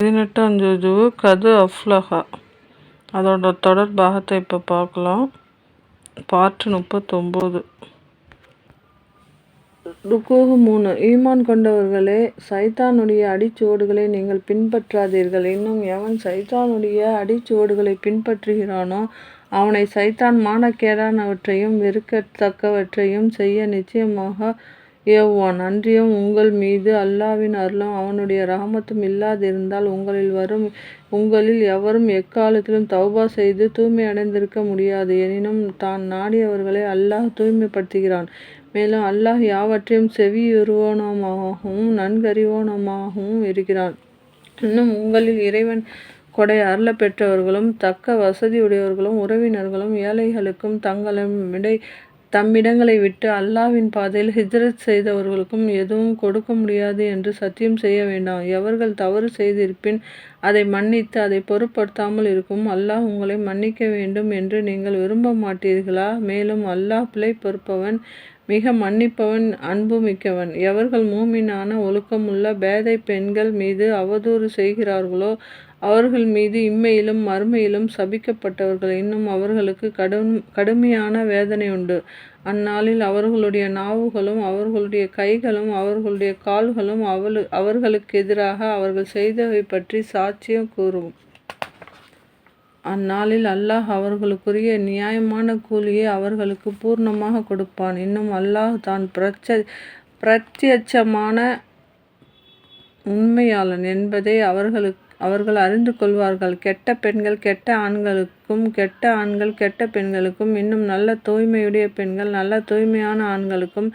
பதினெட்டாம் ஜுஜுவு கது அஃப்லஹா. அதோட தொடர் பாகத்தை இப்போ பார்க்கலாம். பாட்டு முப்பத்தொம்போது. ருக்கோகு மூணு. ஈமான் கொண்டவர்களே சைத்தானுடைய அடிச்சுவடுகளை நீங்கள் பின்பற்றாதீர்கள். இன்னும் எவன் சைத்தானுடைய அடிச்சுவடுகளை பின்பற்றுகிறானோ அவனை சைத்தான் மானக்கேடானவற்றையும் வெறுக்கத்தக்கவற்றையும் செய்ய நிச்சயமாக ஏவுவான் அன்றியும் உங்கள் மீது அல்லாவின் அருளும் அவனுடைய ரஹமத்தும் இல்லாதிருந்தால் உங்களில் வரும் உங்களில் எவரும் எக்காலத்திலும் தௌபா செய்து தூய்மை அடைந்திருக்க முடியாது. எனினும் தான் நாடியவர்களை அல்லாஹ் தூய்மைப்படுத்துகிறான். மேலும் அல்லாஹ் யாவற்றையும் செவியுறுவோனமாகவும் நன்கறிவோனமாகவும் இருக்கிறான். இன்னும் உங்களில் இறைவன் கொடை அருள பெற்றவர்களும் தக்க வசதியுடையவர்களும் உறவினர்களும் ஏழைகளுக்கும் தங்களிடை தம்மிடங்களை விட்டு அல்லாவின் பாதையில் ஹிஜ்ரத் செய்தவர்களுக்கும் எதுவும் கொடுக்க முடியாது என்று சத்தியம் செய்ய வேண்டாம். எவர்கள் தவறு செய்திருப்பின் அதை மன்னித்து அதை பொருட்படுத்தாமல் இருக்கும் அல்லாஹ் உங்களை மன்னிக்க வேண்டும் என்று நீங்கள் விரும்ப மாட்டீர்களா? மேலும் அல்லாஹ் பிழை பொறுப்பவன் மிக மன்னிப்பவன் அன்பு மிக்கவன் எவர்கள் மூமினான ஒழுக்கமுள்ள பேதை பெண்கள் மீது அவதூறு செய்கிறார்களோ அவர்கள் மீது இம்மையிலும் மறுமையிலும் சபிக்கப்பட்டவர்கள் இன்னும் அவர்களுக்கு கடும் கடுமையான வேதனை உண்டு. அந்நாளில் அவர்களுடைய நாவுகளும் அவர்களுடைய கைகளும் அவர்களுடைய கால்களும் அவளு அவர்களுக்கு எதிராக அவர்கள் செய்தவை பற்றி சாட்சியம் கூறும். அந்நாளில் அல்லாஹ் அவர்களுக்குரிய நியாயமான கூலியை அவர்களுக்கு பூர்ணமாக கொடுப்பான். இன்னும் அல்லாஹ் தான் பிரச்ச பிரத்யட்சமான உண்மையாளன் என்பதை அவர்களுக்கு அவர்கள் அறிந்து கொள்வார்கள். கெட்ட பெண்கள் கெட்ட ஆண்களுக்கும் கெட்ட ஆண்கள் கெட்ட பெண்களுக்கும் இன்னும் நல்ல தூய்மையுடைய பெண்கள் நல்ல தூய்மையான ஆண்களுக்கும்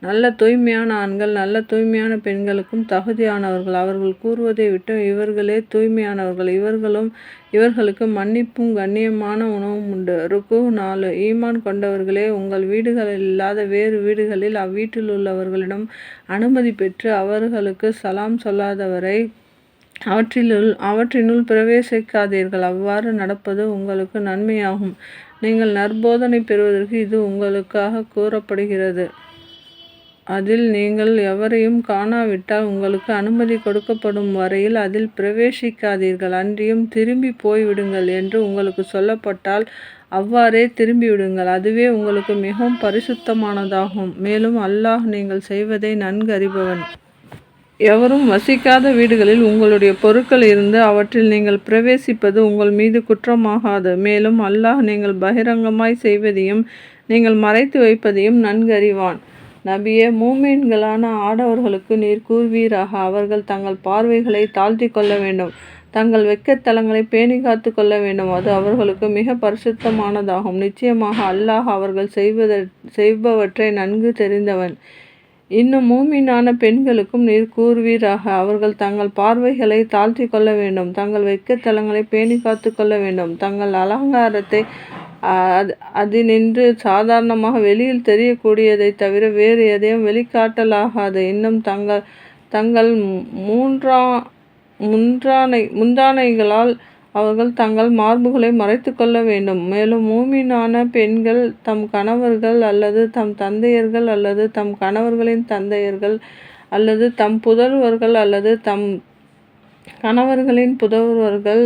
நல்ல தூய்மையான ஆண்கள் நல்ல தூய்மையான பெண்களுக்கும் தகுதியானவர்கள். அவர்கள் கூறுவதை விட்டு இவர்களே தூய்மையானவர்கள். இவர்களும் இவர்களுக்கு மன்னிப்பும் கண்ணியமான உணவும் உண்டு. ருக்கு நாலு ஈமான் கொண்டவர்களே உங்கள் வீடுகளில் இல்லாத வேறு வீடுகளில் அவ்வீட்டில் உள்ளவர்களிடம் அனுமதி பெற்று அவர்களுக்கு சலாம் சொல்லாதவரை அவற்றிலுள் அவற்றினுள் பிரவேசிக்காதீர்கள். அவ்வாறு நடப்பது உங்களுக்கு நன்மையாகும். நீங்கள் நற்போதனை பெறுவதற்கு இது உங்களுக்காக கூறப்படுகிறது. அதில் நீங்கள் எவரையும் காணாவிட்டால் உங்களுக்கு அனுமதி கொடுக்கப்படும் வரையில் அதில் பிரவேசிக்காதீர்கள். அன்றியும் திரும்பி போய்விடுங்கள் என்று உங்களுக்கு சொல்லப்பட்டால் அவ்வாறே திரும்பிவிடுங்கள். அதுவே உங்களுக்கு மிகவும் பரிசுத்தமானதாகும். மேலும் அல்லாஹ் நீங்கள் செய்வதை நன்கு அறிபவன் எவரும் வசிக்காத வீடுகளில் உங்களுடைய பொருட்கள் இருந்து அவற்றில் நீங்கள் பிரவேசிப்பது உங்கள் மீது குற்றமாகாது. மேலும் அல்லாஹ் நீங்கள் பகிரங்கமாய் செய்வதையும் நீங்கள் மறைத்து வைப்பதையும் நன்கறிவான் நபியே மூமீன்களான ஆடவர்களுக்கு நீர் கூறுவீராக அவர்கள் தங்கள் பார்வைகளை தாழ்த்தி கொள்ள வேண்டும். தங்கள் வெக்கத்தலங்களை பேணி காத்து கொள்ள வேண்டும். அது அவர்களுக்கு மிக பரிசுத்தமானதாகும். நிச்சயமாக அல்லாஹ் அவர்கள் செய்வத செய்பவற்றை நன்கு தெரிந்தவன். இன்னும் மூமினான பெண்களுக்கும் நீர் கூறுவீராக. அவர்கள் தங்கள் பார்வைகளை தாழ்த்தி கொள்ள வேண்டும். தங்கள் வெக்கத்தலங்களை பேணி காத்து கொள்ள வேண்டும். தங்கள் அலங்காரத்தை அது நின்று சாதாரணமாக வெளியில் தெரியக்கூடியதைத் தவிர வேறு எதையும் வெளிக்காட்டலாகாது. இன்னும் தங்கள் தங்கள் மூன்றா முன்றானை முந்தானைகளால் அவர்கள் தங்கள் மார்புகளை மறைத்து கொள்ள வேண்டும். மேலும் மூமினான பெண்கள் தம் கணவர்கள் அல்லது தம் தந்தையர்கள் அல்லது தம் கணவர்களின் தந்தையர்கள் அல்லது தம் புதல்வர்கள் அல்லது தம் கணவர்களின் புதல்வர்கள்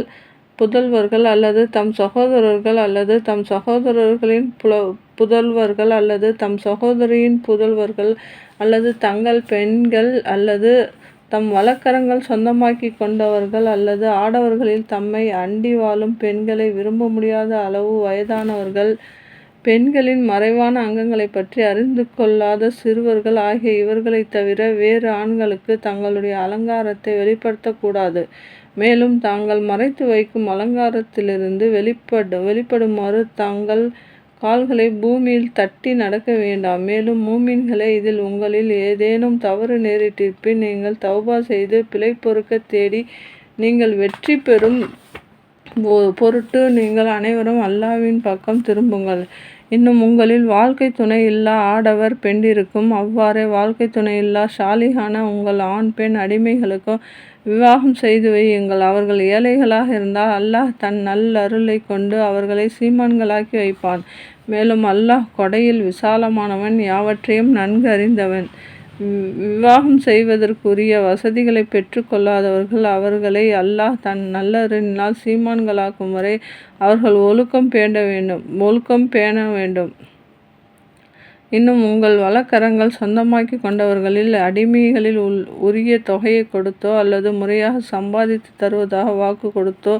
புதல்வர்கள் அல்லது தம் சகோதரர்கள் அல்லது தம் சகோதரர்களின் புல புதல்வர்கள் அல்லது தம் சகோதரியின் புதல்வர்கள் அல்லது தங்கள் பெண்கள் அல்லது தம் வழக்கரங்கள் சொந்தமாக்கி கொண்டவர்கள் அல்லது ஆடவர்களில் தம்மை அண்டி வாழும் பெண்களை விரும்ப முடியாத அளவு வயதானவர்கள் பெண்களின் மறைவான அங்கங்களை பற்றி அறிந்து கொள்ளாத சிறுவர்கள் ஆகிய இவர்களை தவிர வேறு ஆண்களுக்கு தங்களுடைய அலங்காரத்தை வெளிப்படுத்தக்கூடாது மேலும் தாங்கள் மறைத்து வைக்கும் அலங்காரத்திலிருந்து வெளிப்பட வெளிப்படுமாறு தாங்கள் கால்களை பூமியில் தட்டி நடக்க வேண்டாம். மேலும் மூமின்களை இதில் உங்களில் ஏதேனும் தவறு நேரிட்டிருப்பின் நீங்கள் தௌபா செய்து பிழை பொறுக்க தேடி நீங்கள் வெற்றி பெறும் பொருட்டு நீங்கள் அனைவரும் அல்லாவின் பக்கம் திரும்புங்கள். இன்னும் உங்களில் வாழ்க்கை துணை இல்லா ஆடவர் பெண்டிருக்கும். அவ்வாறே வாழ்க்கை துணை இல்லா ஷாலிகான உங்கள் ஆண் பெண் அடிமைகளுக்கும் விவாகம் செய்து வையுங்கள் அவர்கள் ஏழைகளாக இருந்தால் அல்லாஹ் தன் நல்லருளை கொண்டு அவர்களை சீமான்களாக்கி வைப்பான். மேலும் அல்லாஹ் கொடையில் விசாலமானவன் யாவற்றையும் நன்கு அறிந்தவன். விவாகம் செய்வதற்குரிய வசதிகளை பெற்றுக்கொள்ளாதவர்கள் அவர்களை அல்லாஹ் தன் நல்லறினால் சீமான்களாக்கும் வரை அவர்கள் ஒழுக்கம் பேண வேண்டும் ஒழுக்கம் பேண வேண்டும். இன்னும் உங்கள் வழக்கரங்கள் சொந்தமாக்கி கொண்டவர்களில் அடிமைகளில் உள் உரிய தொகையை கொடுத்தோ அல்லது முறையாக சம்பாதித்து தருவதாக வாக்கு கொடுத்தோ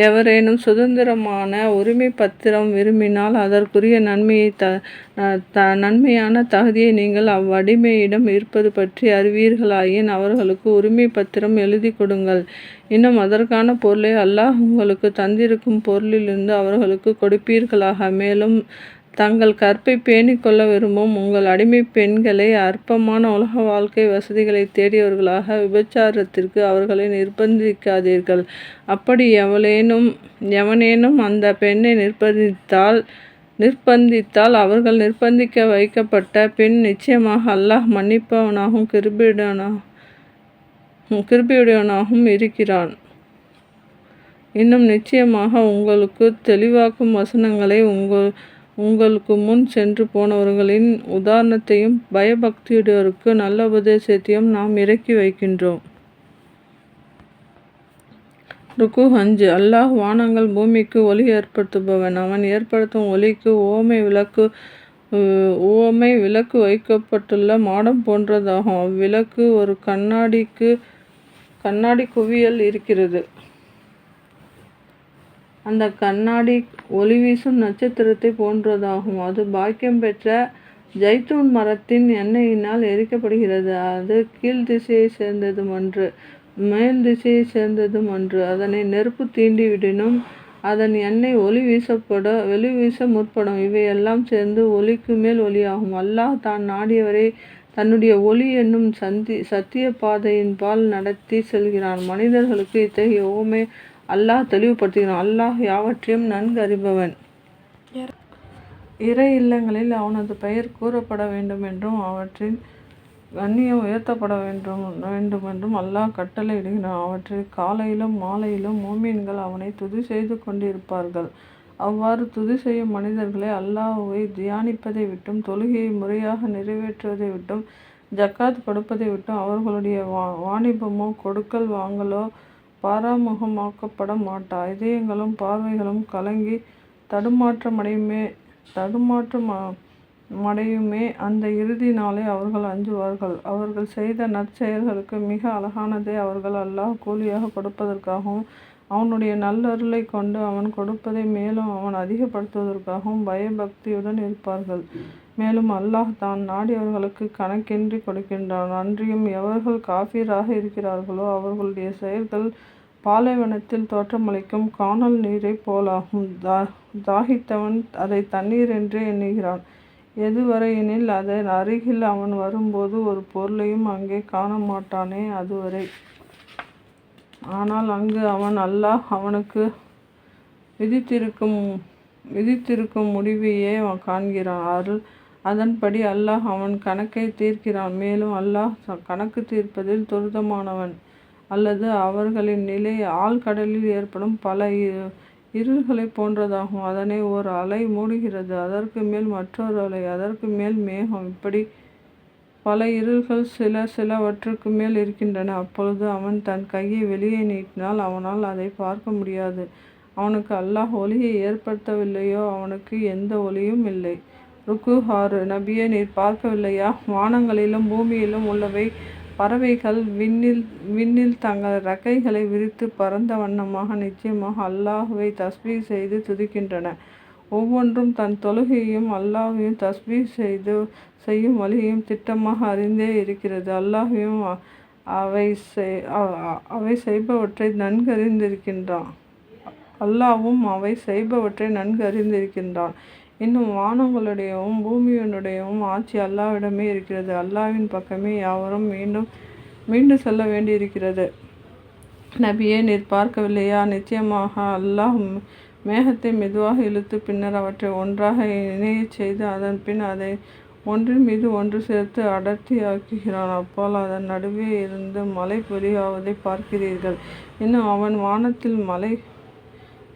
எவரேனும் சுதந்திரமான உரிமை பத்திரம் விரும்பினால் அதற்குரிய நன்மையை த த நன்மையான தகுதியை நீங்கள் அவ்வடிமையிடம் இருப்பது பற்றி அறிவீர்களாயின் அவர்களுக்கு உரிமை பத்திரம் எழுதி கொடுங்கள். இன்னும் அதற்கான பொருளை அல்லாஹ் உங்களுக்கு தந்திருக்கும் பொருளிலிருந்து அவர்களுக்கு கொடுப்பீர்களாக. மேலும் தங்கள் கற்பை பேணிக்கொள்ள விரும்பும் உங்கள் அடிமை பெண்களை அற்பமான உலக வாழ்க்கை வசதிகளை தேடியவர்களாக விபச்சாரத்திற்கு அவர்களை நிர்பந்திக்காதீர்கள். அப்படி எவளேனும் எவனேனும் அந்த பெண்ணை நிர்பந்தித்தால் நிர்பந்தித்தால் அவர்கள் நிர்பந்திக்க வைக்கப்பட்ட பெண் நிச்சயமாக அல்லாஹ் மன்னிப்பவனாகவும் கிருபியுடனாகவும் கிருபியுடையவனாகவும் இருக்கிறான். இன்னும் நிச்சயமாக உங்களுக்கு தெளிவாக்கும் வசனங்களை உங்கள் உங்களுக்கு முன் சென்று போனவர்களின் உதாரணத்தையும் பயபக்தியுடையோருக்கு நல்ல உபதேசத்தையும் நாம் இறக்கி வைக்கின்றோம். ருக்கு அஞ்சு. அல்லாஹ் வானங்கள் பூமிக்கு ஒளி ஏற்படுத்துபவன். அவன் ஏற்படுத்தும் ஒளிக்கு ஓமை விளக்கு ஓமை விளக்கு வைக்கப்பட்டுள்ள மாடம் போன்றதாகும். அவ்விளக்கு ஒரு கண்ணாடிக்கு கண்ணாடி குவியல் இருக்கிறது. அந்த கண்ணாடி ஒளி வீசும் நட்சத்திரத்தை போன்றதாகும். அது பாக்கியம் பெற்ற ஜைத்தூன் மரத்தின் எண்ணெயினால் எரிக்கப்படுகிறது. அது கீழ் திசையை சேர்ந்ததும் அன்று மேல் திசையை சேர்ந்ததும் அன்று அதனை நெருப்பு தீண்டிவிடினும் அதன் எண்ணெய் ஒளி வீசப்பட வெளி வீச முற்படும். இவையெல்லாம் சேர்ந்து ஒளிக்கு மேல் ஒளியாகும். அல்லாஹ் தான் நாடியவரை தன்னுடைய ஒளி என்னும் சந்தி சத்திய பாதையின் பால் நடத்தி செல்கிறான். மனிதர்களுக்கு இத்தகைய ஓமை அல்லாஹ் தெளிவுபடுத்துகிறான். அல்லாஹ் யாவற்றையும் நன்கு அறிபவன். இறை இல்லங்களில் அவனது பெயர் கூறப்பட வேண்டும் என்றும் அவற்றின் கண்ணியம் உயர்த்தப்பட வேண்டும் வேண்டுமென்றும் அல்லாஹ் கட்டளை இடுகிறான் அவற்றில் காலையிலும் மாலையிலும் மோமீன்கள் அவனை துதி செய்து கொண்டிருப்பார்கள். அவ்வாறு துதி செய்யும் மனிதர்களை அல்லாஹுவை தியானிப்பதை விட்டும் தொழுகையை முறையாக நிறைவேற்றுவதை விட்டும் ஜக்காத் கொடுப்பதை விட்டும் அவர்களுடைய வா வாணிபமோ கொடுக்கல் வாங்கலோ பாராமுகமாக்கப்பட மாட்டா இதயங்களும் பார்வைகளும் கலங்கி தடுமாற்றமடையுமே தடுமாற்றமடையுமே அந்த இறுதி நாளை அவர்கள் அஞ்சுவார்கள். அவர்கள் செய்த நற்செயல்களுக்கு மிக அழகானதை அவர்கள் அல்லாஹ் கூலியாக கொடுப்பதற்காகவும் அவனுடைய நல்லருளை கொண்டு அவன் கொடுப்பதை மேலும் அவன் அதிகப்படுத்துவதற்காகவும் பயபக்தியுடன் இருப்பார்கள். மேலும் அல்லாஹ் தான் நாடியவர்களுக்கு கணக்கின்றி கொடுக்கின்றான். அன்றியும் எவர்கள் காஃபீராக இருக்கிறார்களோ அவர்களுடைய செயல்கள் பாலைவனத்தில் தோற்றமளிக்கும் காணல் நீரைப் போலாகும். தா தாகித்தவன் அதை தண்ணீர் என்றே எண்ணுகிறான். எதுவரையெனில் அதன் அருகில் அவன் வரும்போது ஒரு பொருளையும் அங்கே காண மாட்டானே அதுவரை. ஆனால் அங்கு அவன் அல்லாஹ் அவனுக்கு விதித்திருக்கும் விதித்திருக்கும் முடிவையே காண்கிறான். அருள் அதன்படி அல்லாஹ் அவன் கணக்கை தீர்க்கிறான். மேலும் அல்லாஹ் கணக்கு தீர்ப்பதில் துரிதமானவன் அல்லது அவர்களின் நிலை ஆழ்கடலில் ஏற்படும் பல இருள்களைப் போன்றதாகும். அதனை ஓர் அலை மூடுகிறது அதற்கு மேல் மற்றொரு அலை அதற்கு மேல் மேகம். இப்படி பல இருள்கள் சில சிலவற்றுக்கு மேல் இருக்கின்றன. அப்பொழுது அவன் தன் கையை வெளியே நீட்டினால் அவனால் அதை பார்க்க முடியாது. அவனுக்கு அல்லாஹ் ஒளியை ஏற்படுத்தவில்லையோ? அவனுக்கு எந்த ஒளியும் இல்லை. ருக்கு ஆறு நபியை நீர் பார்க்கவில்லையா? வானங்களிலும் பூமியிலும் உள்ளவை பறவைகள். விண்ணில் விண்ணில் தங்கள் ரக்கைகளை விரித்து பறந்த வண்ணமாக நிச்சயமாக அல்லாஹுவை தஸ்பீ செய்து துதிக்கின்றன. ஒவ்வொன்றும் தன் தொழுகையும் அல்லாஹையும் தஸ்பீ செய்து செய்யும் வழியையும் திட்டமாக அறிந்தே இருக்கிறது. அல்லாஹையும் அவை செய் அவை செய்பவற்றை நன்கு அறிந்திருக்கின்றான் அல்லாவும் அவை செய்பவற்றை நன்கு அறிந்திருக்கின்றான் இன்னும் வானங்களுடையவும் பூமியினுடையவும் ஆட்சி அல்லாவிடமே இருக்கிறது. அல்லாவின் பக்கமே யாவரும் மீண்டும் மீண்டு செல்ல வேண்டியிருக்கிறது. நபியே நீர் பார்க்கவில்லையா? நிச்சயமாக அல்லாஹ் மேகத்தை மெதுவாக இழுத்து பின்னர் அவற்றை ஒன்றாக இணையச் செய்து அதன் பின் அதை ஒன்றின் மீது ஒன்று சேர்த்து அடர்த்தியாக்குகிறான். அப்போல் அதன் நடுவே இருந்து மழை பொழியாவதை பார்க்கிறீர்கள். இன்னும் அவன் வானத்தில் மலை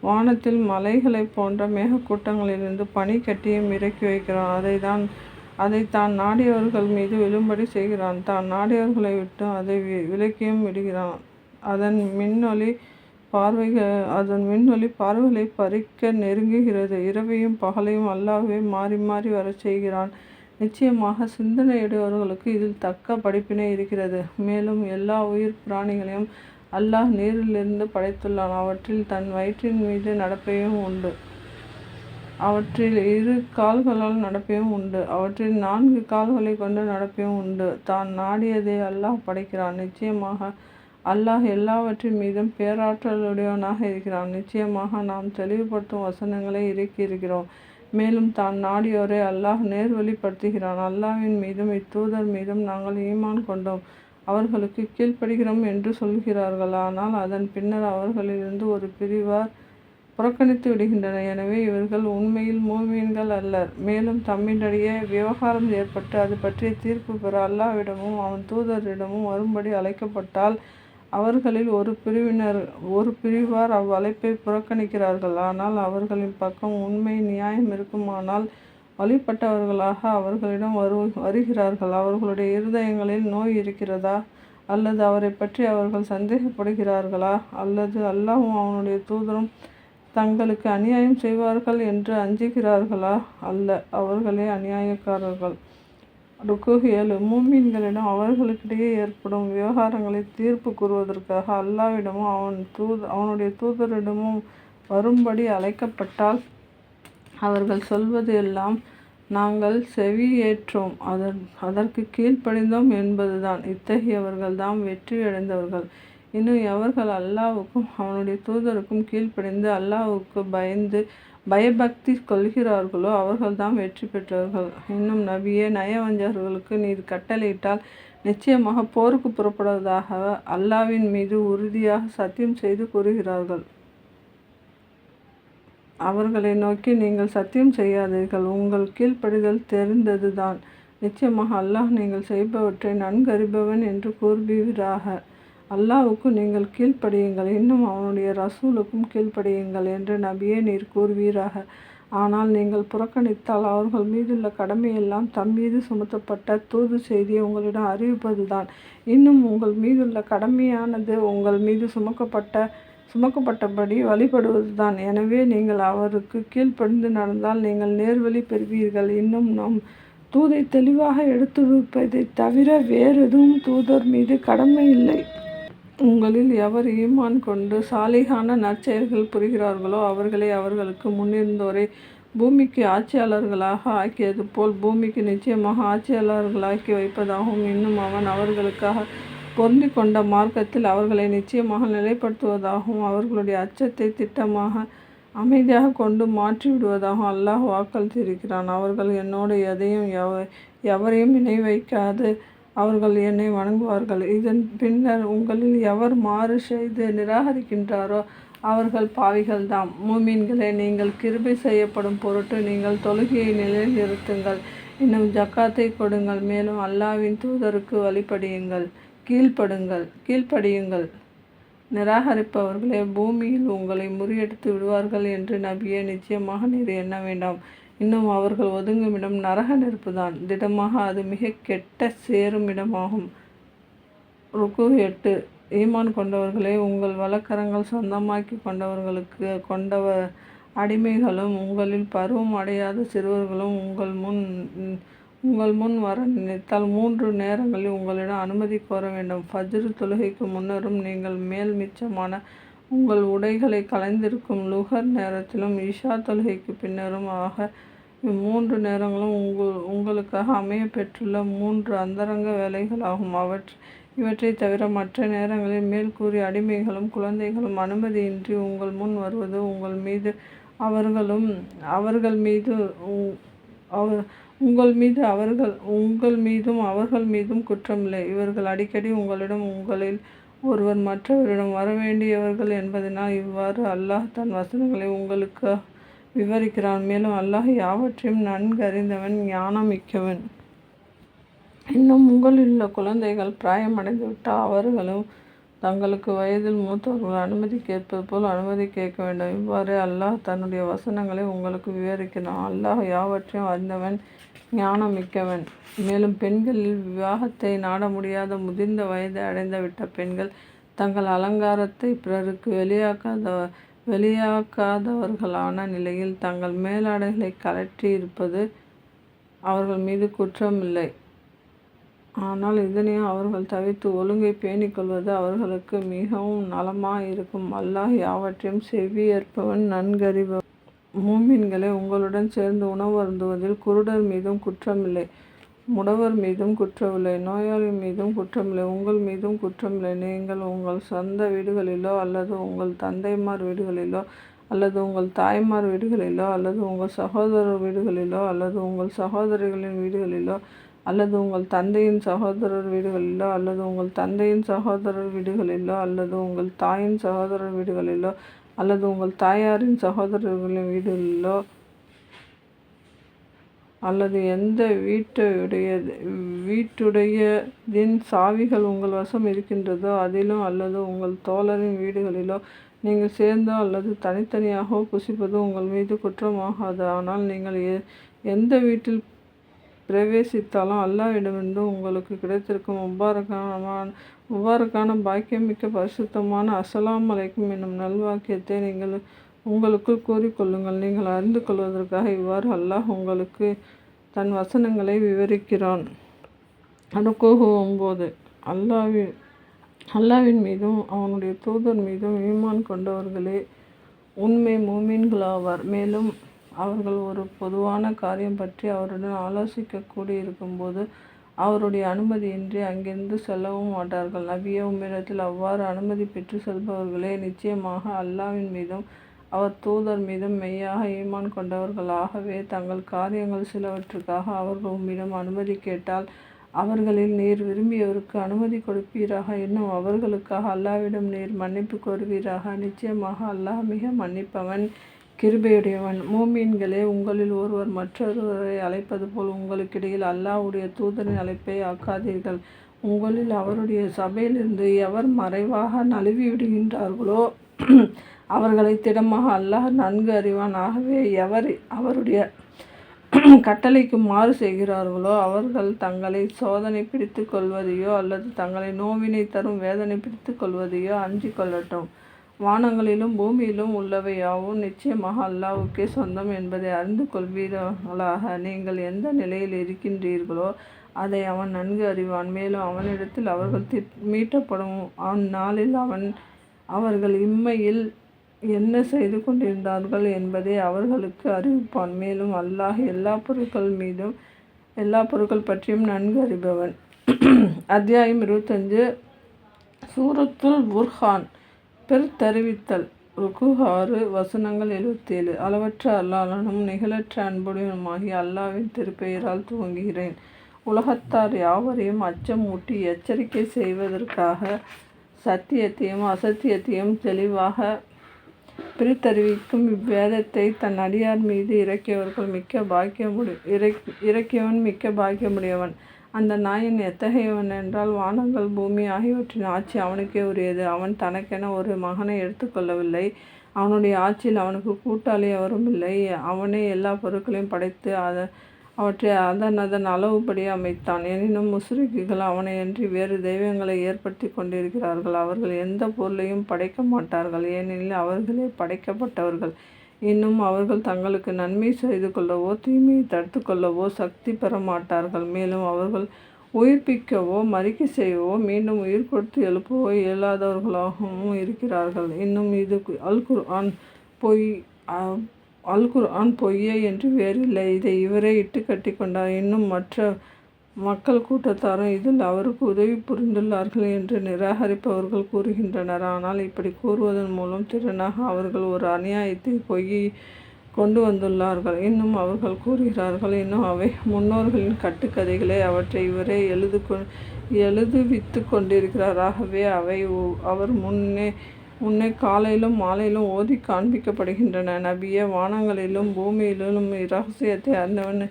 வானத்தில் மலைகளைப் போன்ற மேகக்கூட்டங்களிலிருந்து பனிக்கட்டியும் இறக்கி வைக்கிறான். அதை தான் அதை தான் நாடியவர்கள் மீது விழும்படி செய்கிறான். தான் நாடியவர்களை விட்டு அதை விலக்கியும் விடுகிறான். அதன் மின்னொலி பார்வைகள் அதன் மின்னொலி பார்வைகளை பறிக்க நெருங்குகிறது. இரவையும் பகலையும் அல்லாவே மாறி மாறி வரச் செய்கிறான். நிச்சயமாக சிந்தனையுடையவர்களுக்கு இதில் தக்க படிப்பினை இருக்கிறது. மேலும் எல்லா உயிர் பிராணிகளையும் அல்லாஹ் நீரிலிருந்து படைத்துள்ளான். அவற்றில் தன் வயிற்றின் மீது நடப்பையும் உண்டு. அவற்றில் இரு கால்களால் நடப்பையும் உண்டு. அவற்றில் நான்கு கால்களை கொண்டு நடப்பையும் உண்டு. தான் நாடியதை அல்லாஹ் படைக்கிறான். நிச்சயமாக அல்லாஹ் எல்லாவற்றின் மீதும் பேராற்றலுடையவனாக இருக்கிறான். நிச்சயமாக நாம் தெளிவுபடுத்தும் வசனங்களை இறக்கியிருக்கிறோம். மேலும் தான் நாடியோரை அல்லாஹ் நேர்வழிப்படுத்துகிறான். அல்லாவின் மீதும் இத்தூதர் மீதும் நாங்கள் ஈமான் கொண்டோம். அவர்களுக்கு கீழ்ப்படுகிறோம் என்று சொல்கிறார்கள். ஆனால் அதன் பின்னர் அவர்களிலிருந்து ஒரு பிரிவார் புறக்கணித்து விடுகின்றனர். எனவே இவர்கள் உண்மையில் மூமீன்கள் அல்லர். மேலும் தம்மிடையே விவகாரம் ஏற்பட்டு அது பற்றிய தீர்ப்பு பெற அல்லாவிடமும் அவன் தூதரிடமும் வரும்படி அழைக்கப்பட்டால் அவர்களில் ஒரு பிரிவினர் ஒரு பிரிவார் அவ்வழைப்பை புறக்கணிக்கிறார்கள். ஆனால் அவர்களின் பக்கம் உண்மை நியாயம் இருக்குமானால் வழிபட்டவர்களாக அவர்களிடம் வரு வருகிறார்கள். அவர்களுடைய இருதயங்களில் நோய் இருக்கிறதா? அல்லது அவரை பற்றி அவர்கள் சந்தேகப்படுகிறார்களா? அல்லது அல்லாஹும் அவனுடைய தூதரும் தங்களுக்கு அநியாயம் செய்வார்கள் என்று அஞ்சுகிறார்களா? அல்ல அவர்களே அநியாயக்காரர்கள். ருக்கு ஏழு. மூமீன்களிடம் அவர்களுக்கிடையே ஏற்படும் விவகாரங்களை தீர்ப்பு கூறுவதற்காக அல்லாவிடமும் அவன் தூத அவனுடைய தூதரிடமும் வரும்படி அழைக்கப்பட்டால் அவர்கள் சொல்வது எல்லாம் நாங்கள் செவியேற்றோம். அதன் அதற்கு கீழ்ப்படிந்தோம் என்பதுதான். இத்தகையவர்கள் தாம் வெற்றி அடைந்தவர்கள் இன்னும் எவர்கள் அல்லாவுக்கும் அவனுடைய தூதருக்கும் கீழ்ப்படிந்து அல்லாவுக்கு பயந்து பயபக்தி கொள்கிறார்களோ அவர்கள்தான் வெற்றி பெற்றவர்கள். இன்னும் நபியே நயவஞ்சர்களுக்கு நீர் கட்டளையிட்டால் நிச்சயமாக போருக்கு புறப்படுவதாக அல்லாவின் மீது உறுதியாக சத்தியம் செய்து கூறுகிறார்கள். அவர்களை நோக்கி நீங்கள் சத்தியம் செய்யாதீர்கள். உங்கள் கீழ்ப்படிதல் தெரிந்ததுதான். நிச்சயமாக அல்லாஹ் நீங்கள் செய்பவற்றை நன்கறிபவன் என்று கூறுவீராக அல்லாஹுக்கு நீங்கள் கீழ்ப்படியுங்கள். இன்னும் அவனுடைய ரசூலுக்கும் கீழ்ப்படியுங்கள் என்று நபியே நீர் கூறுவீராக. ஆனால் நீங்கள் புறக்கணித்தால் அவர்கள் மீதுள்ள கடமையெல்லாம் தம் மீது சுமத்தப்பட்ட தூது செய்தியை உங்களிடம் அறிவிப்பதுதான். இன்னும் உங்கள் மீதுள்ள கடமையானது உங்கள் மீது சுமக்கப்பட்ட சுமக்கப்பட்டபடி வழிபடுவதுதான். எனவே நீங்கள் அவருக்கு கீழ்ப்படிந்து நடந்தால் நீங்கள் நேர்வழி பெறுவீர்கள். இன்னும் நம் தூதை தெளிவாக எடுத்துரைப்பதை தவிர வேறு எதுவும் தூதர் மீது கடமை இல்லை. உங்களில் எவர் ஈமான் கொண்டு சாலிகான நற்செயல்கள் புரிகிறார்களோ அவர்களை அவர்களுக்கு முன்னிருந்தோரை பூமிக்கு ஆட்சியாளர்களாக ஆக்கியது போல் பூமிக்கு நிச்சயமாக ஆட்சியாளர்களாக்கி வைப்பதாகவும் இன்னும் அவன் அவர்களுக்காக பொருந்தி கொண்ட மார்க்கத்தில் அவர்களை நிச்சயமாக நிலைப்படுத்துவதாகவும் அவர்களுடைய அச்சத்தை திட்டமாக அமைதியாக கொண்டு மாற்றி விடுவதாகவும் அல்லாஹ் வாக்களித்திருக்கிறான் அவர்கள் என்னோடு எதையும் எவ எவரையும் இணை வைக்காது அவர்கள் என்னை வணங்குவார்கள். இதன் பின்னர் உங்களில் எவர் மாறு செய்து நிராகரிக்கின்றாரோ அவர்கள் பாவிகள்தாம். மூமீன்களே நீங்கள் கிருபை செய்யப்படும் பொருட்டு நீங்கள் தொழுகையை நிலையில் நிறுத்துங்கள் இன்னும் ஜக்காத்தை கொடுங்கள். மேலும் அல்லாவின் தூதருக்கு வழிபடியுங்கள். கீழ்ப்படுங்கள் கீழ்ப்படியுங்கள். நிராகரிப்பவர்களே பூமியில் உங்களை முறியடித்து விடுவார்கள் என்று நபியே நிச்சயமாக நீர் எண்ண வேண்டாம். இன்னும் அவர்கள் ஒதுங்குமிடம் நரக நெருப்புதான். திடமாக அது மிக கெட்ட சேரும் இடமாகும். ருக்கு எட்டு. ஈமான் கொண்டவர்களே உங்கள் வழக்கரங்கள் சொந்தமாக்கி கொண்டவர்களுக்கு கொண்டவ அடிமைகளும் உங்களில் பருவம் அடையாத சிறுவர்களும் உங்கள் முன் உங்கள் முன் வர நினைத்தால் மூன்று நேரங்களில் உங்களிடம் அனுமதி கோர வேண்டும். ஃபஜ்ரு தொழுகைக்கு முன்னரும் நீங்கள் மேல் மிச்சமான உங்கள் உடைகளை கலைந்திருக்கும் லுகர் நேரத்திலும் இஷா தொழுகைக்கு பின்னரும் ஆக இம்மூன்று நேரங்களும் உங்கள் உங்களுக்காக அமைய பெற்றுள்ள மூன்று அந்தரங்க வேலைகளாகும். அவற்றை இவற்றை தவிர மற்ற நேரங்களில் மேல்கூறிய அடிமைகளும் குழந்தைகளும் அனுமதியின்றி உங்கள் முன் வருவது உங்கள் மீது அவர்களும் அவர்கள் மீது உங்கள் மீது அவர்கள் உங்கள் மீதும் அவர்கள் மீதும் குற்றமில்லை. இவர்கள் அடிக்கடி உங்களிடம் உங்களில் ஒருவர் மற்றவரிடம் வரவேண்டியவர்கள் என்பதனால் இவ்வாறு அல்லாஹ் தன் வசனங்களை உங்களுக்கு விவரிக்கிறான். மேலும் அல்லாஹ் யாவற்றையும் நன்கறிந்தவன் ஞானம் மிக்கவன் இன்னும் உங்களில் உள்ள குழந்தைகள் பிராயமடைந்து விட்டால் அவர்களும் தங்களுக்கு வயதில் மூத்தவர்கள் அனுமதி கேட்பது போல் அனுமதி கேட்க வேண்டும். இவ்வாறு அல்லாஹ் தன்னுடைய வசனங்களை உங்களுக்கு விவரிக்கிறான். அல்லாஹ் யாவற்றையும் அறிந்தவன் ஞானம் மிக்கவன் மேலும் பெண்களில் விவாகத்தை நாட முடியாத முதிர்ந்த வயதை அடைந்துவிட்ட பெண்கள் தங்கள் அலங்காரத்தை பிறருக்கு வெளியாக்காத வெளியாக்காதவர்களான நிலையில் தங்கள் மேலாடைகளை கழற்றி இருப்பது அவர்கள் மீது குற்றமில்லை. ஆனால் இதனையும் அவர்கள் தவிர்த்து ஒழுங்கை பேணிக் கொள்வது அவர்களுக்கு மிகவும் நலமாயிருக்கும். அல்லாஹ் யாவற்றையும் செவ்வியேற்பவன் நன்கறிபவன். மூமின்களே உங்களுடன் சேர்ந்து உணவு அருந்துவதில் குருடர் மீதும் குற்றமில்லை. முடவர் மீதும் குற்றமில்லை. நோயாளி மீதும் குற்றமில்லை. உங்கள் மீதும் குற்றமில்லை. நீங்கள் உங்கள் சொந்த வீடுகளிலோ அல்லது உங்கள் தந்தைமார் வீடுகளிலோ அல்லது உங்கள் தாய்மார் வீடுகளிலோ அல்லது உங்கள் சகோதரர் வீடுகளிலோ அல்லது உங்கள் சகோதரிகளின் வீடுகளிலோ அல்லது உங்கள் தந்தையின் சகோதரர் வீடுகளிலோ அல்லது உங்கள் தந்தையின் சகோதரர் வீடுகளிலோ அல்லது உங்கள் தாயின் சகோதரர் வீடுகளிலோ அல்லது உங்கள் தாயாரின் சகோதரர்களின் வீடுகளிலோ அல்லது எந்த வீட்டுடைய வீட்டுடையதின் சாவிகள் உங்கள் வசம் இருக்கின்றதோ அதிலோ அல்லது உங்கள் தோழரின் வீடுகளிலோ நீங்கள் சேர்ந்தோ அல்லது தனித்தனியாகவோ புசிப்பது உங்கள் மீது குற்றமாகாது. ஆனால் நீங்கள் எ எந்த வீட்டில் பிரவேசித்தாலும் அல்லாவிடமிருந்து உங்களுக்கு கிடைத்திருக்கும் முபாரக்கான முபாரக்கான பாக்கியமிக்க பரிசுத்தமான அசலாம் அலைக்கும் என்னும் நல்வாக்கியத்தை நீங்கள் உங்களுக்குள் கூறிக்கொள்ளுங்கள். நீங்கள் அறிந்து கொள்வதற்காக இவ்வாறு அல்லாஹ் உங்களுக்கு தன் வசனங்களை விவரிக்கிறான். அனுகோகு போது அல்லாவின் அல்லாவின் மீதும் அவனுடைய தூதர் மீதும் ஈமான் கொண்டவர்களே உண்மை மூமீன்களாவார். மேலும் அவர்கள் ஒரு பொதுவான காரியம் பற்றி அவருடன் ஆலோசிக்க கூடியிருக்கும்போது அவருடைய அனுமதியின்றி அங்கிருந்து செல்லவும் மாட்டார்கள். நபியே உம்மிடத்தில் அவ்வாறு அனுமதி பெற்று செல்பவர்களே நிச்சயமாக அல்லாவின் மீதும் அவர் தூதர் மீதும் மெய்யாக ஈமான் கொண்டவர்களாகவே தங்கள் காரியங்கள் சிலவற்றுக்காக அவர்கள் உம்மிடம் அனுமதி கேட்டால் அவர்களில் நீர் விரும்பியவருக்கு அனுமதி கொடுப்பீராக. இன்னும் அவர்களுக்காக அல்லாவிடம் நீர் மன்னிப்பு கோருவீராக. நிச்சயமாக அல்லாஹ் மிக மன்னிப்பவன். கிருபையுடையவன். மூமீன்களே உங்களில் ஒருவர் மற்றொருவரை அழைப்பது போல் உங்களுக்கிடையில் அல்லாஹ்வுடைய தூதரின் அழைப்பை ஆக்காதீர்கள். உங்களில் அவருடைய சபையிலிருந்து எவர் மறைவாக நழுவி விடுகின்றார்களோ அவர்களை திடமாக அல்லாஹ் நன்கு அறிவான். ஆகவே எவர் அவருடைய கட்டளைக்கு மாறு செய்கிறார்களோ அவர்கள் தங்களை சோதனை பிடித்து கொள்வதையோ அல்லது தங்களை நோவினை தரும் வேதனை பிடித்து கொள்வதையோ அஞ்சிக் கொள்ளட்டும். வானங்களிலும் பூமியிலும் உள்ளவையாவும் நிச்சயமாக அல்லாவுக்கே சொந்தம் என்பதை அறிந்து கொள்வீர்களாக. நீங்கள் எந்த நிலையில் இருக்கின்றீர்களோ அதை அவன் நன்கு அறிவான். மேலும் அவனிடத்தில் அவர்கள் தி மீட்டப்படும். அந்நாளில் அவன் அவர்கள் இம்மையில் என்ன செய்து கொண்டிருந்தார்கள் என்பதை அவர்களுக்கு அறிவிப்பான். மேலும் அல்லாஹ் எல்லா பொருட்கள் மீதும் எல்லா பொருட்கள் பற்றியும் நன்கு அறிபவன். அத்தியாயம் இருபத்தஞ்சு. சூரத்துல் புர்ஹான். பெருத்தறிவித்தல். ருக்கு ஆறு வசனங்கள் எழுபத்தேழு. அளவற்ற அல்லாளனும் நிகழற்ற அன்புடையனுமாகி அல்லாவின் திருப்பெயரால் துவங்குகிறேன். உலகத்தார் யாவரையும் அச்சமூட்டி எச்சரிக்கை செய்வதற்காக சத்தியத்தையும் அசத்தியத்தையும் தெளிவாக பிரித்தறிவிக்கும் இவ்வேதத்தை தன் அடியார் மீது இறக்கியவர்கள் மிக்க பாக்கியமுடி இறக் இறக்கியவன் மிக்க பாக்கியமுடையவன். அந்த நாயன் எத்தகையவன் என்றால் வானங்கள் பூமி ஆகியவற்றின் ஆட்சி அவனுக்கே உரியது. அவன் தனக்கென ஒரு மகனை எடுத்துக்கொள்ளவில்லை அவனுடைய ஆட்சியில் அவனுக்கு கூட்டாளி எவரும் இல்லை. அவனே எல்லா பொருட்களையும் படைத்து அதை அவற்றை அதன் அதன் அளவுபடி அமைத்தான். எனினும் முஸ்ரிக்குகள் அவனையன்றி வேறு தெய்வங்களை ஏற்படுத்தி கொண்டிருக்கிறார்கள். அவர்கள் எந்த பொருளையும் படைக்க மாட்டார்கள். ஏனெனில் அவர்களே படைக்கப்பட்டவர்கள். இன்னும் அவர்கள் தங்களுக்கு நன்மை செய்து கொள்ளவோ தீமையை தடுத்து கொள்ளவோ சக்தி பெற மாட்டார்கள் மேலும் அவர்கள் உயிர்ப்பிக்கவோ மறிக்க செய்யவோ மீண்டும் உயிர் கொடுத்து எழுப்பவோ இயலாதவர்களாகவும் இருக்கிறார்கள். இன்னும் இது அல் குர்ஆன் பொய் அல் குர்ஆன் பொய்யே என்று வேறில்லை. இதை இவரே இட்டு கட்டி கொண்டார். இன்னும் மற்ற மக்கள் கூட்டத்தாரும் இதில் அவருக்கு உதவி புரிந்துள்ளார்கள் என்று நிராகரிப்பவர்கள் கூறுகின்றனர். ஆனால் இப்படி கூறுவதன் மூலம் திறனாக அவர்கள் ஒரு அநியாயத்தை பொய் கொண்டு வந்துள்ளார்கள். இன்னும் அவர்கள் கூறுகிறார்கள் இன்னும் அவை முன்னோர்களின் கட்டுக்கதைகளை அவற்றை இவரே எழுது எழுதுவித்து கொண்டிருக்கிறார். ஆகவே அவை அவர் முன்னே முன்னே காலையிலும் மாலையிலும் ஓதி காண்பிக்கப்படுகின்றன. நபிய வானங்களிலும் பூமியிலும் இரகசியத்தை அறிந்தவன்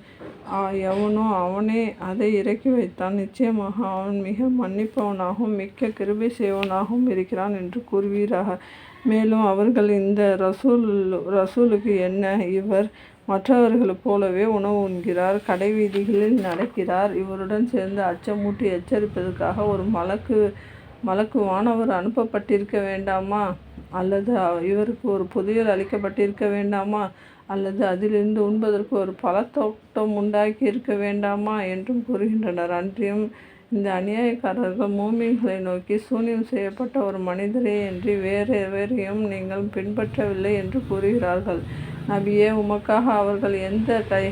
எவனோ அவனே அதை இறக்கி வைத்தான். நிச்சயமாக அவன் மிக மன்னிப்பவனாகவும் மிக்க கிருபை செய்வனாகவும் இருக்கிறான் என்று கூறுவீராக. மேலும் அவர்கள் இந்த ரசூல் ரசூலுக்கு என்ன? இவர் மற்றவர்களைப் போலவே உணவு உண்கிறார் கடைவீதிகளில் நடக்கிறார். இவருடன் சேர்ந்து அச்சமூட்டி எச்சரிப்பதற்காக ஒரு மலக்கு மலக்கு வானவர் அனுப்பப்பட்டிருக்க வேண்டாமா? அல்லது இவருக்கு ஒரு புதையல் அளிக்கப்பட்டிருக்க வேண்டாமா? அல்லது அதிலிருந்து உண்பதற்கு ஒரு பழத்தோட்டம் உண்டாக்கி இருக்க வேண்டாமா? என்றும் கூறுகின்றனர். அன்றியும் இந்த அநியாயக்காரர்கள் மூமின்களை நோக்கி சூன்யம் செய்யப்பட்ட ஒரு மனிதரே என்று வேறு எவரையும் நீங்கள் பின்பற்றவில்லை என்று கூறுகிறார்கள். நபியே உமக்காக அவர்கள் எந்த கை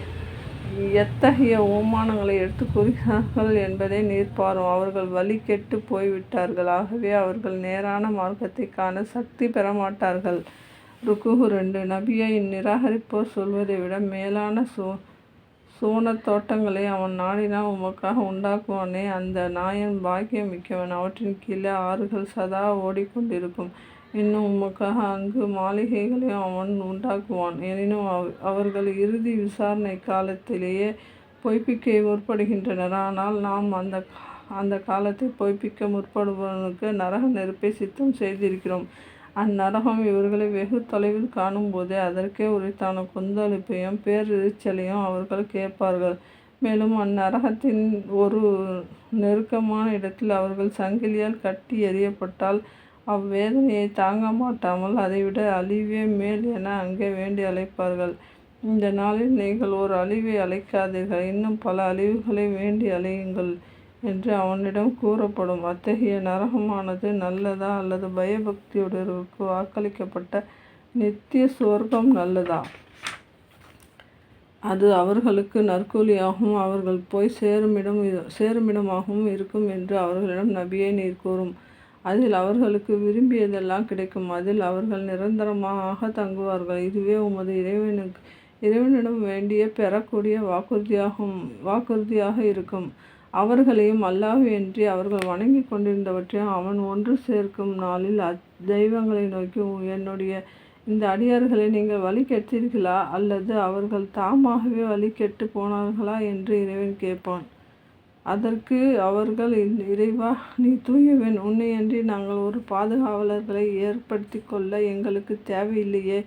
எத்தகைய ஓமானங்களை எடுத்துக் கூறுகிறார்கள் என்பதை நீர் பாரும். அவர்கள் வழி கெட்டுப் போய்விட்டார்கள். ஆகவே அவர்கள் நேரான மார்க்கத்தை காண சக்தி பெற மாட்டார்கள் ருக்குஹு ரெண்டு நபியை நிராகரிப்போர் சொல்வதை விட மேலான சோ சோனத் தோட்டங்களை அவன் நாடினால் உமக்காக உண்டாக்குவானே. அந்த நாயன் பாக்கியம் மிக்கவன். அவற்றின் கீழே ஆறுகள் சதா ஓடிக்கொண்டிருக்கும். இன்னும் உமக்காக அங்கு மாளிகைகளையும் அவன் உண்டாக்குவான். எனினும் அவர்கள் இறுதி விசாரணை காலத்திலேயே பொய்ப்பிக்க முற்படுகின்றனர். ஆனால் நாம் அந்த அந்த காலத்தை பொய்ப்பிக்க முற்படுபவனுக்கு நரக நெருப்பை சித்தம் செய்திருக்கிறோம். அந்நரகம் இவர்களை வெகு தொலைவில் காணும்போதே அதற்கே உரித்தான கொந்தளிப்பையும் பேரிரைச்சலையும் அவர்கள் கேட்பார்கள். மேலும் அந்நரகத்தின் ஒரு நெருக்கமான இடத்தில் அவர்கள் சங்கிலியால் கட்டி எறியப்பட்டால் அவ்வேதனையை தாங்க மாட்டாமல் அதைவிட அழிவே மேல் என அங்கே வேண்டி அழைப்பார்கள். இந்த நாளில் நீங்கள் ஒரு அழிவை அழைக்காதீர்கள் இன்னும் பல அழிவுகளை வேண்டி அழையுங்கள் என்று அவனிடம் கூறப்படும். அத்தகைய நரகமானது நல்லதா அல்லது பயபக்தியுடையோருக்கு வாக்களிக்கப்பட்ட நித்திய சுவர்க்கம் நல்லதா? அது அவர்களுக்கு நற்கூலியாகவும் அவர்கள் போய் சேருமிடம் சேருமிடமாகவும் இருக்கும் என்று அவர்களிடம் நபியே நீர் கூறும். அதில் அவர்களுக்கு விரும்பியதெல்லாம் கிடைக்கும். அதில் அவர்கள் நிரந்தரமாக தங்குவார்கள். இதுவே உமது இறைவனுக்கு இறைவனிடம் வேண்டிய பெறக்கூடிய வாக்குறுதியாகும் வாக்குறுதியாக இருக்கும். அவர்களையும் அல்லாஹுவின்றி அவர்கள் வணங்கிக் கொண்டிருந்தவற்றையும் அவன் ஒன்று சேர்க்கும் நாளில் தெய்வங்களை நோக்கி என்னுடைய இந்த அடியார்களை நீங்கள் வழி கெட்டீர்களா? அல்லது அவர்கள் தாமாகவே வழி கெட்டுப் போனார்களா? என்று இறைவன் கேட்பான். அதற்கு அவர்கள் இறைவா நீ தூயவன். உன்னையன்றி நாங்கள் ஒரு பாதுகாவலர்களை ஏற்படுத்தி கொள்ள எங்களுக்கு தேவையில்லையே.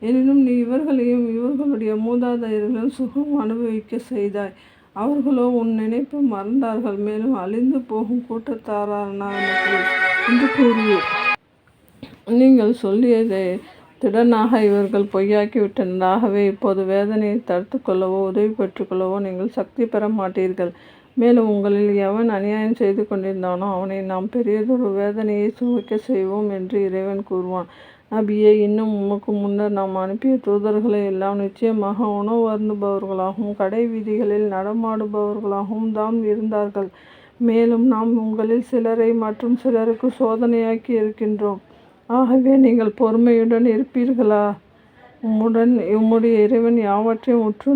எனினும் நீ இவர்களையும் இவர்களுடைய மூதாதையர்களும் சுகம் அனுபவிக்கச் செய்தாய். அவர்களோ உன் நினைப்பு மறந்தார்கள். மேலும் அழிந்து போகும் கூட்டத்தாரானார்கள் என்று கூறுவீர். நீங்கள் சொல்லியதை திடனாக இவர்கள் பொய்யாக்கி இப்போது வேதனையை தடுத்துக் கொள்ளவோ உதவி பெற்றுக்கொள்ளவோ நீங்கள் சக்தி பெற மாட்டீர்கள். மேலும் உங்களில் எவன் அநியாயம் செய்து கொண்டிருந்தானோ அவனை நாம் பெரியதொரு வேதனையை சுவைக்கச் செய்வோம் என்று இறைவன் கூறுவான். நபியை இன்னும் உமக்கு முன்னர் நாம் அனுப்பிய தூதர்களை எல்லாம் நிச்சயமாக உணவு அருந்துபவர்களாகவும் கடை வீதிகளில் நடமாடுபவர்களாகவும் தாம் இருந்தார்கள். மேலும் நாம் உங்களில் சிலரை மற்றும் சிலருக்கு சோதனையாக்கி இருக்கின்றோம். ஆகவே நீங்கள் பொறுமையுடன் இருப்பீர்களா? உம்முடன் உம்முடைய இறைவன் யாவற்றையும் உற்று